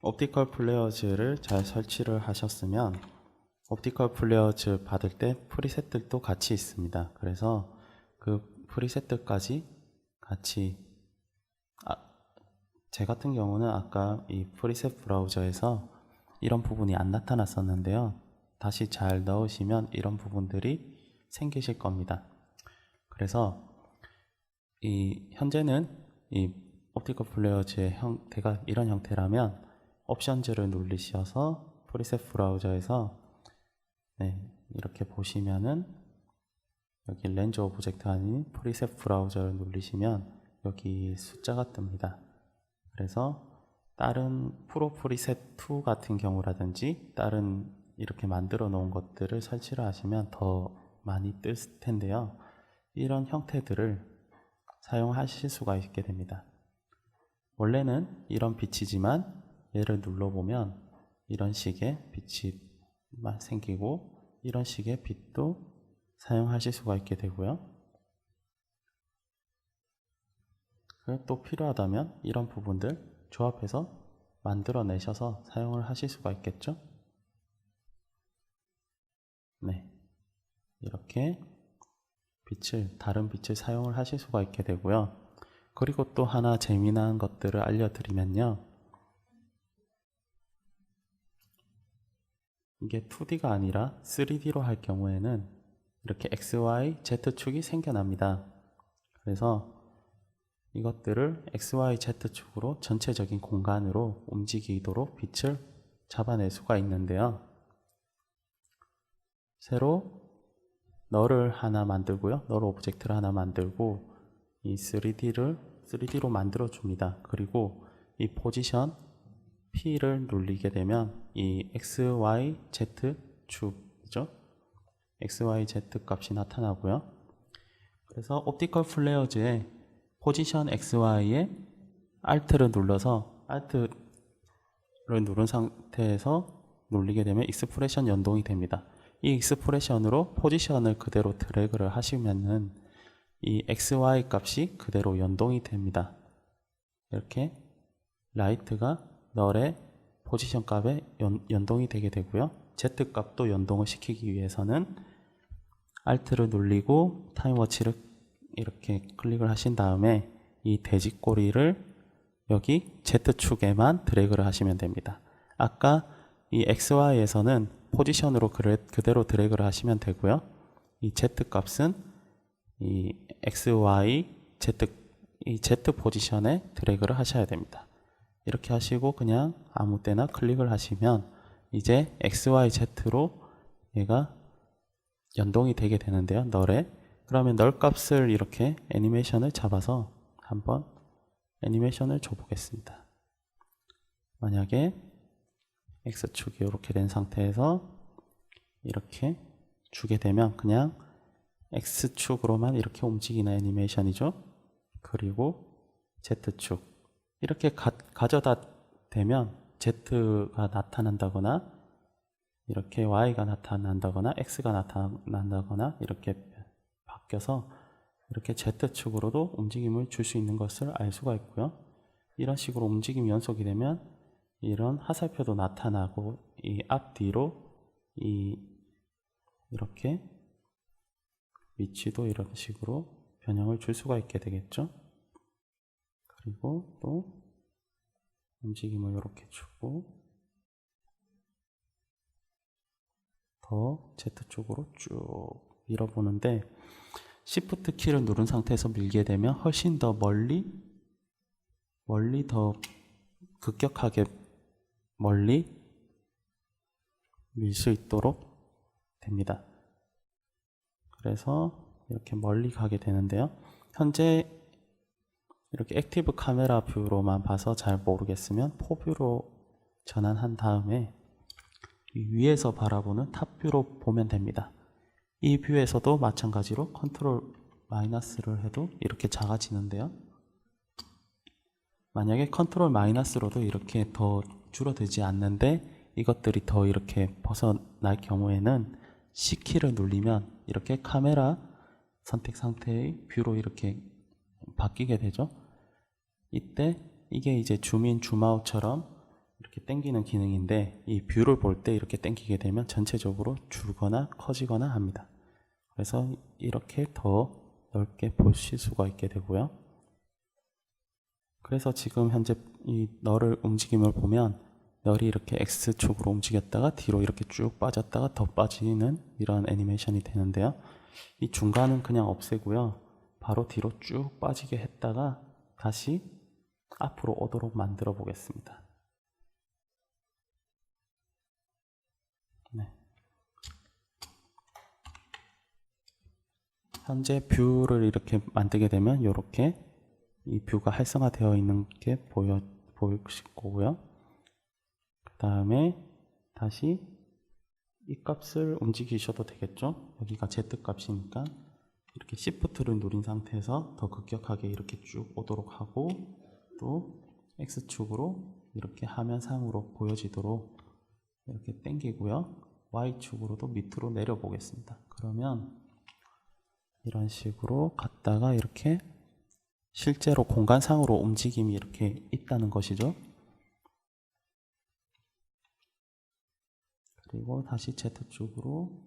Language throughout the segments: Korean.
옵티컬 플레어즈를 잘 설치를 하셨으면 옵티컬 플레어즈 받을 때 프리셋들도 같이 있습니다. 그래서 그 프리셋들까지 같이 아, 제 같은 경우는 아까 이 프리셋 브라우저에서 이런 부분이 안 나타났었는데요. 다시 잘 넣으시면 이런 부분들이 생기실 겁니다. 그래서 이 현재는 이 옵티컬 플레어즈의 형태가 이런 형태라면 옵션즈를 누르셔서 프리셋 브라우저에서 네, 이렇게 보시면은 여기 렌즈 오브젝트 아닌 프리셋 브라우저를 누르시면 여기 숫자가 뜹니다. 그래서 다른 프로 프리셋 2 같은 경우라든지 다른 이렇게 만들어 놓은 것들을 설치를 하시면 더 많이 뜰 텐데요. 이런 형태들을 사용하실 수가 있게 됩니다. 원래는 이런 빛이지만 얘를 눌러보면 이런 식의 빛이 생기고 이런 식의 빛도 사용하실 수가 있게 되고요. 또 필요하다면 이런 부분들 조합해서 만들어 내셔서 사용을 하실 수가 있겠죠. 네. 이렇게 빛을, 다른 빛을 사용을 하실 수가 있게 되고요. 그리고 또 하나 재미난 것들을 알려드리면요. 이게 2D가 아니라 3D로 할 경우에는 이렇게 XY, Z축이 생겨납니다. 그래서 이것들을 XY, Z축으로 전체적인 공간으로 움직이도록 빛을 잡아낼 수가 있는데요. 새로 너를 하나 만들고요. 너를 오브젝트를 하나 만들고 이 3D를 3D로 만들어 줍니다. 그리고 이 포지션 P를 누르게 되면 이 X, Y, Z 축이죠. X, Y, Z 값이 나타나고요. 그래서 옵티컬 플레어즈의 포지션 XY에 Alt를 눌러서 Alt를 누른 상태에서 눌리게 되면 익스프레션 연동이 됩니다. 이 익스프레션으로 포지션을 그대로 드래그를 하시면은 이 XY 값이 그대로 연동이 됩니다. 이렇게 라이트가 널의 포지션 값에 연, 연동이 되게 되고요. Z 값도 연동을 시키기 위해서는 Alt를 눌리고 타임워치를 이렇게 클릭을 하신 다음에 이 돼지꼬리를 여기 Z축에만 드래그를 하시면 됩니다. 아까 이 XY에서는 포지션으로 그대로 드래그를 하시면 되고요. 이 Z 값은 이 XY, Z, 이 Z 포지션에 드래그를 하셔야 됩니다. 이렇게 하시고 그냥 아무 때나 클릭을 하시면 이제 XYZ로 얘가 연동이 되게 되는데요. 널에 그러면 널 값을 이렇게 애니메이션을 잡아서 한번 애니메이션을 줘 보겠습니다. 만약에 X축이 이렇게 된 상태에서 이렇게 주게 되면 그냥 X축으로만 이렇게 움직이는 애니메이션이죠. 그리고 Z축 이렇게 가, 가져다 대면 Z가 나타난다거나 이렇게 Y가 나타난다거나 X가 나타난다거나 이렇게 바뀌어서 이렇게 Z축으로도 움직임을 줄 수 있는 것을 알 수가 있고요. 이런 식으로 움직임이 연속이 되면 이런 화살표도 나타나고 이 앞뒤로 이 이렇게 위치도 이런 식으로 변형을 줄 수가 있게 되겠죠. 그리고 또 움직임을 이렇게 주고 더 Z쪽으로 쭉 밀어보는데 Shift 키를 누른 상태에서 밀게 되면 훨씬 더 멀리 멀리 더 급격하게 멀리 밀 수 있도록 됩니다. 그래서 이렇게 멀리 가게 되는데요. 현재 이렇게 액티브 카메라 뷰로만 봐서 잘 모르겠으면 포뷰로 전환한 다음에 위에서 바라보는 탑 뷰로 보면 됩니다. 이 뷰에서도 마찬가지로 컨트롤 마이너스를 해도 이렇게 작아지는데요. 만약에 컨트롤 마이너스로도 이렇게 더 줄어들지 않는데 이것들이 더 이렇게 벗어날 경우에는 C키를 누르면 이렇게 카메라 선택 상태의 뷰로 이렇게 바뀌게 되죠. 이때 이게 이제 줌인 줌아웃처럼 이렇게 당기는 기능인데 이 뷰를 볼 때 이렇게 당기게 되면 전체적으로 줄거나 커지거나 합니다. 그래서 이렇게 더 넓게 보실 수가 있게 되고요. 그래서 지금 현재 이 너를 움직임을 보면 열이 이렇게 X축으로 움직였다가 뒤로 이렇게 쭉 빠졌다가 더 빠지는 이런 애니메이션이 되는데요. 이 중간은 그냥 없애고요. 바로 뒤로 쭉 빠지게 했다가 다시 앞으로 오도록 만들어 보겠습니다. 네. 현재 뷰를 이렇게 만들게 되면 이렇게 이 뷰가 활성화되어 있는 게 보여 보이실 거고요. 그 다음에 다시 이 값을 움직이셔도 되겠죠? 여기가 Z 값이니까 이렇게 Shift를 누른 상태에서 더 급격하게 이렇게 쭉 오도록 하고 또 X축으로 이렇게 화면상으로 보여지도록 이렇게 당기고요. Y축으로도 밑으로 내려 보겠습니다. 그러면 이런 식으로 갔다가 이렇게 실제로 공간상으로 움직임이 이렇게 있다는 것이죠. 그리고 다시 Z축으로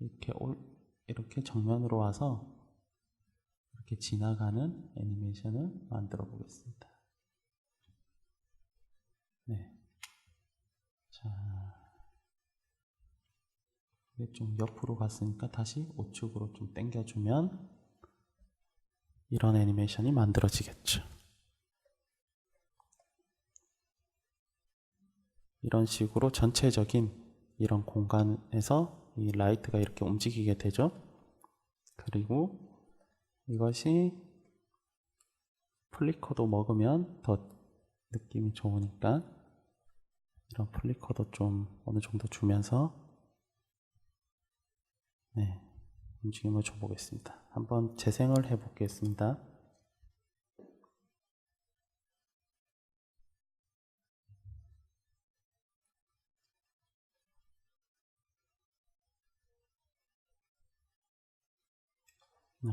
이렇게 올, 이렇게 정면으로 와서 이렇게 지나가는 애니메이션을 만들어 보겠습니다. 네. 자. 좀 옆으로 갔으니까 다시 우측으로 좀 당겨주면 이런 애니메이션이 만들어지겠죠. 이런 식으로 전체적인 이런 공간에서 이 라이트가 이렇게 움직이게 되죠. 그리고 이것이 플리커도 먹으면 더 느낌이 좋으니까 이런 플리커도 좀 어느 정도 주면서 네, 움직임을 줘보겠습니다. 한번 재생을 해보겠습니다. 네.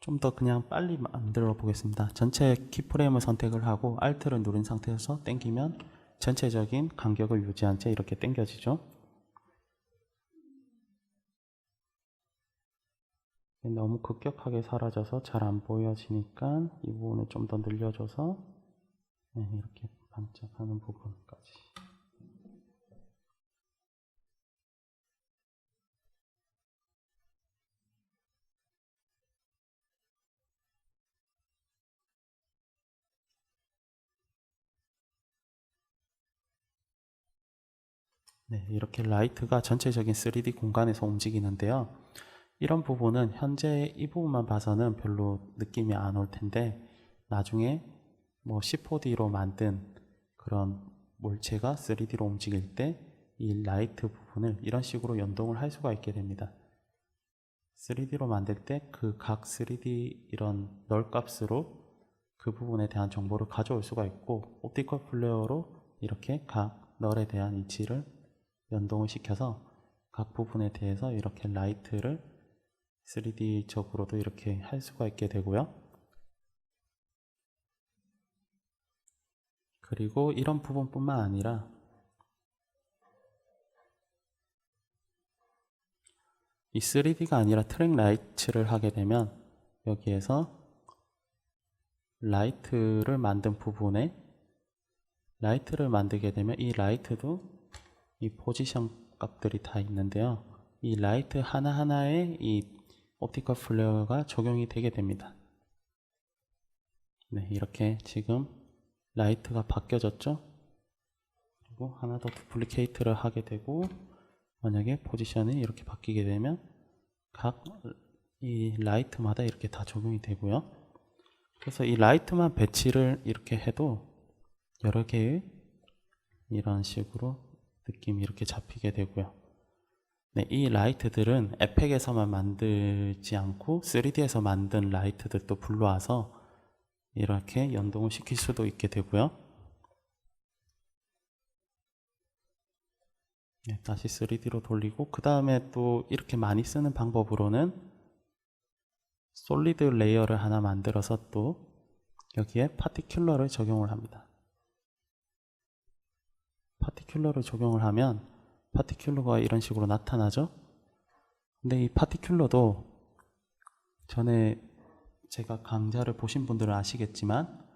좀 더 그냥 빨리 만들어 보겠습니다. 전체 키프레임을 선택을 하고 Alt를 누른 상태에서 당기면 전체적인 간격을 유지한 채 이렇게 당겨지죠. 너무 급격하게 사라져서 잘 안 보여지니까 이 부분을 좀 더 늘려줘서 네, 이렇게 반짝하는 부분까지 네, 이렇게 라이트가 전체적인 3D 공간에서 움직이는데요. 이런 부분은 현재 이 부분만 봐서는 별로 느낌이 안 올 텐데 나중에 뭐 C4D로 만든 그런 물체가 3D로 움직일 때 이 라이트 부분을 이런 식으로 연동을 할 수가 있게 됩니다. 3D로 만들 때 그 각 3D 이런 널 값으로 그 부분에 대한 정보를 가져올 수가 있고 옵티컬 플레어로 이렇게 각 널에 대한 위치를 연동을 시켜서 각 부분에 대해서 이렇게 라이트를 3D적으로도 이렇게 할 수가 있게 되고요. 그리고 이런 부분뿐만 아니라 이 3D가 아니라 트랙 라이트를 하게 되면 여기에서 라이트를 만든 부분에 라이트를 만들게 되면 이 라이트도 이 포지션 값들이 다 있는데요. 이 라이트 하나하나에 이 옵티컬 플레어가 적용이 되게 됩니다. 네, 이렇게 지금 라이트가 바뀌어졌죠? 그리고 하나 더 두플리케이트를 하게 되고 만약에 포지션이 이렇게 바뀌게 되면 각 이 라이트마다 이렇게 다 적용이 되고요. 그래서 이 라이트만 배치를 이렇게 해도 여러 개의 이런 식으로 느낌이 이렇게 잡히게 되고요. 네, 이 라이트들은 에펙에서만 만들지 않고 3D에서 만든 라이트들도 불러와서 이렇게 연동을 시킬 수도 있게 되고요. 네, 다시 3D로 돌리고 그 다음에 또 이렇게 많이 쓰는 방법으로는 솔리드 레이어를 하나 만들어서 또 여기에 파티큘러를 적용을 합니다. 파티큘러를 적용을 하면 파티큘러가 이런 식으로 나타나죠. 근데 이 파티큘러도 전에 제가 강좌를 보신 분들은 아시겠지만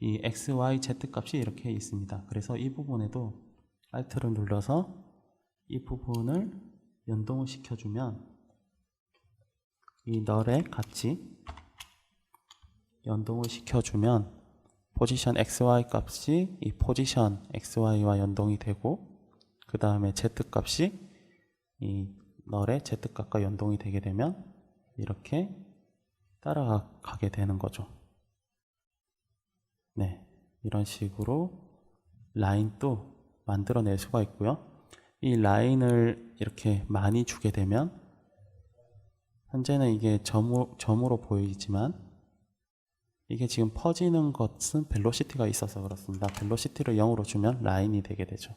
이 x, y, z 값이 이렇게 있습니다. 그래서 이 부분에도 Alt를 눌러서 이 부분을 연동을 시켜주면 이 널에 같이 연동을 시켜주면 포지션 xy 값이 이 포지션 xy와 연동이 되고 그 다음에 z 값이 이 널의 z 값과 연동이 되게 되면 이렇게 따라가게 되는 거죠. 네, 이런 식으로 라인도 만들어낼 수가 있고요. 이 라인을 이렇게 많이 주게 되면 현재는 이게 점으로, 점으로 보이지만 이게 지금 퍼지는 것은 벨로시티가 있어서 그렇습니다. 벨로시티를 0으로 주면 라인이 되게 되죠.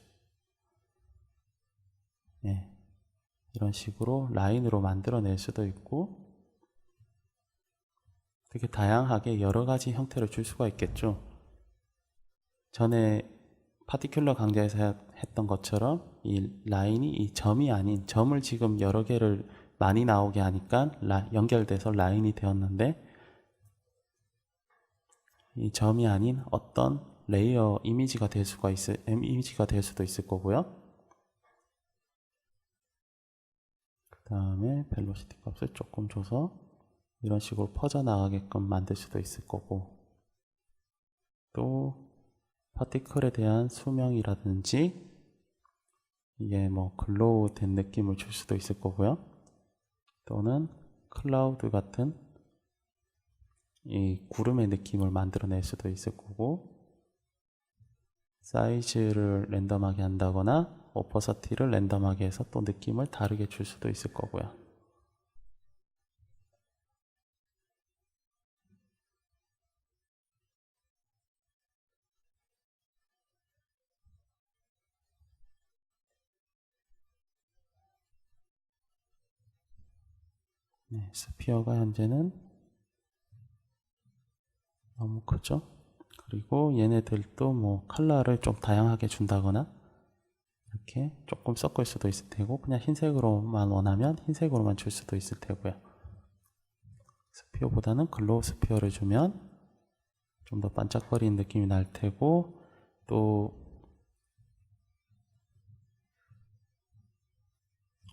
네, 이런 식으로 라인으로 만들어낼 수도 있고 되게 다양하게 여러 가지 형태를 줄 수가 있겠죠. 전에 파티큘러 강좌에서 했던 것처럼 이 라인이 이 점이 아닌 점을 지금 여러 개를 많이 나오게 하니까 라- 연결돼서 라인이 되었는데 이 점이 아닌 어떤 레이어 이미지가 될 수가 있을 이미지가 될 수도 있을 거고요. 그 다음에 벨로시티 값을 조금 줘서 이런 식으로 퍼져나가게끔 만들 수도 있을 거고 또 파티클에 대한 수명이라든지 이게 뭐 글로우 된 느낌을 줄 수도 있을 거고요. 또는 클라우드 같은 이 구름의 느낌을 만들어낼 수도 있을 거고 사이즈를 랜덤하게 한다거나 오퍼서티를 랜덤하게 해서 또 느낌을 다르게 줄 수도 있을 거고요. 네, 스피어가 현재는 너무 크죠? 그리고 얘네들도 뭐 컬러를 좀 다양하게 준다거나 이렇게 조금 섞을 수도 있을 테고 그냥 흰색으로만 원하면 흰색으로만 줄 수도 있을 테고요. 스피어보다는 글로우 스피어를 주면 좀 더 반짝거리는 느낌이 날 테고 또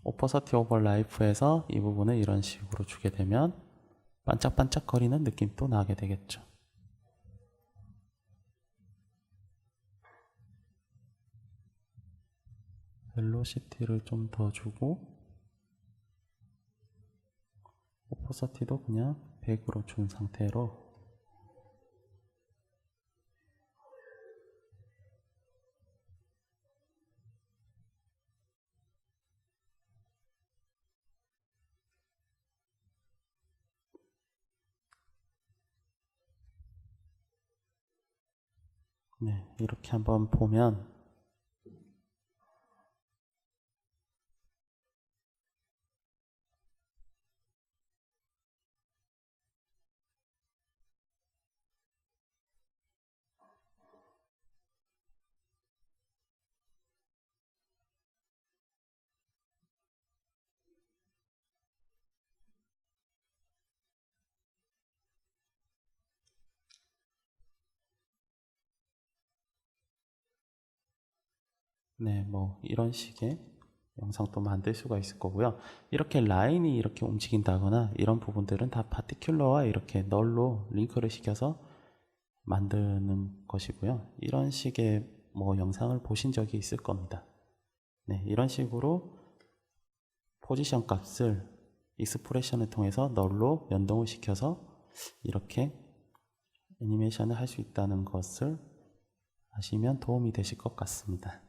오퍼서티 오버 라이프에서 이 부분을 이런 식으로 주게 되면 반짝반짝거리는 느낌도 나게 되겠죠. 벨로시티를 좀 더 주고 오퍼서티도 그냥 100으로 준 상태로. 네, 이렇게 한번 보면 네, 뭐 이런 식의 영상도 만들 수가 있을 거고요. 이렇게 라인이 이렇게 움직인다거나 이런 부분들은 다 파티큘러와 이렇게 널로 링크를 시켜서 만드는 것이고요. 이런 식의 뭐 영상을 보신 적이 있을 겁니다. 네, 이런 식으로 포지션 값을 익스프레션을 통해서 널로 연동을 시켜서 이렇게 애니메이션을 할 수 있다는 것을 아시면 도움이 되실 것 같습니다.